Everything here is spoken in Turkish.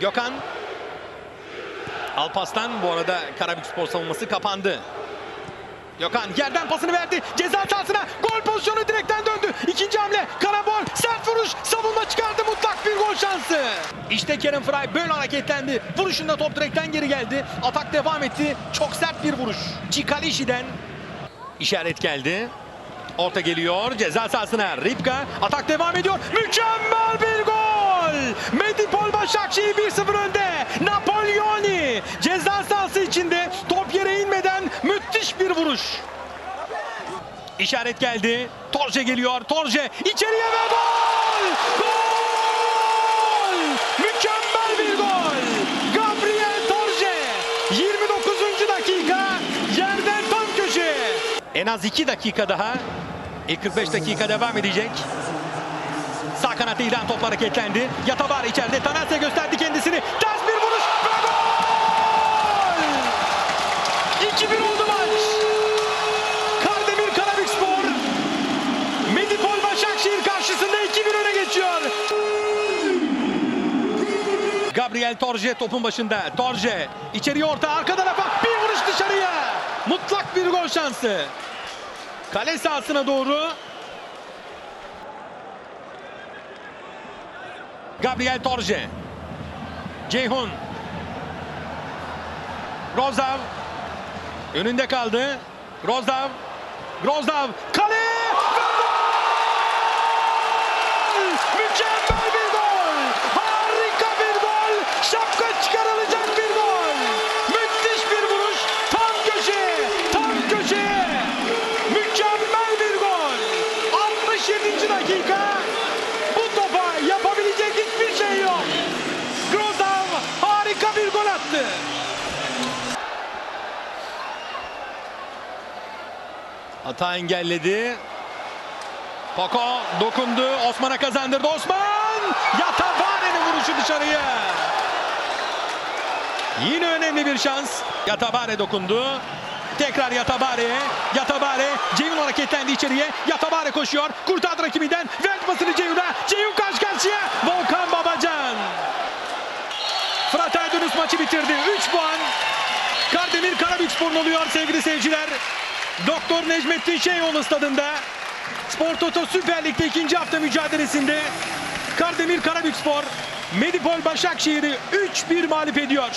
Gökhan. Alpaslan bu arada Karabük Spor savunması kapandı. Gökhan yerden pasını verdi. Ceza sahasına gol pozisyonu direkten döndü. İkinci hamle karabol sert vuruş savunma çıkardı mutlak bir gol şansı. İşte Kerem Fry böyle hareketlendi. Vuruşunda top direkten geri geldi. Atak devam etti. Çok sert bir vuruş. Çikalişi'den işaret geldi. Orta geliyor ceza sahasına Ripka atak devam ediyor. Mükemmel bir gol. Medipol Başakşehir 1-0 önde. Napolyoni ceza sahası içinde top yere inmeden müthiş bir vuruş. İşaret geldi. Torje geliyor. Torje içeriye ve gol! Gol! Mükemmel bir gol! Gabriel Torje 29. dakika. En az 2 dakika daha. İlk 45 dakika devam edecek. Sağ kanat iden top hareketlendi. Yatabar içeride. Tanasya gösterdi kendisini. Ters bir vuruş ve gol! 2-1 oldu maç. Kardemir Karabükspor Medipol Başakşehir karşısında 2-1 öne geçiyor. Gabriel Torje topun başında. Torje içeriye orta arka tarafa bir vuruş dışarıya. Mutlak bir gol şansı. Kale sahasına doğru. Gabriel Torje. Ceyhun. Rozav. Önünde kaldı. Grozdav. Grozdav. Kale! Gol! Mükemmel bir gol! Harika bir gol! Şapka çıkarılacak bir gol! Müthiş bir vuruş! Tam köşe! Tam köşe! Mükemmel bir gol! 67. dakika! Bu topa yapabilecek hiçbir şey yok! Grozdav harika bir gol attı! Hata engelledi. Poko dokundu. Osman'a kazandırdı. Osman! Yatabare'nin vuruşu dışarıya. Yine önemli bir şans. Yatabare dokundu. Tekrar Yatabare. Yatabare. Ceyhun hareketlendi içeriye. Yatabare koşuyor. Kurtardı rakibinden. Ver pasını Ceyhun'a. Ceyhun karşı karşıya. Volkan Babacan. Fırat Aydınus maçı bitirdi. 3 puan. Kardemir Karabükspor'un oluyor sevgili seyirciler. Doktor Necmettin Şeyoğlu stadında Spor Toto Süper Lig'de ikinci hafta mücadelesinde Kardemir Karabükspor Medipol Başakşehir'i 3-1 mağlup ediyor.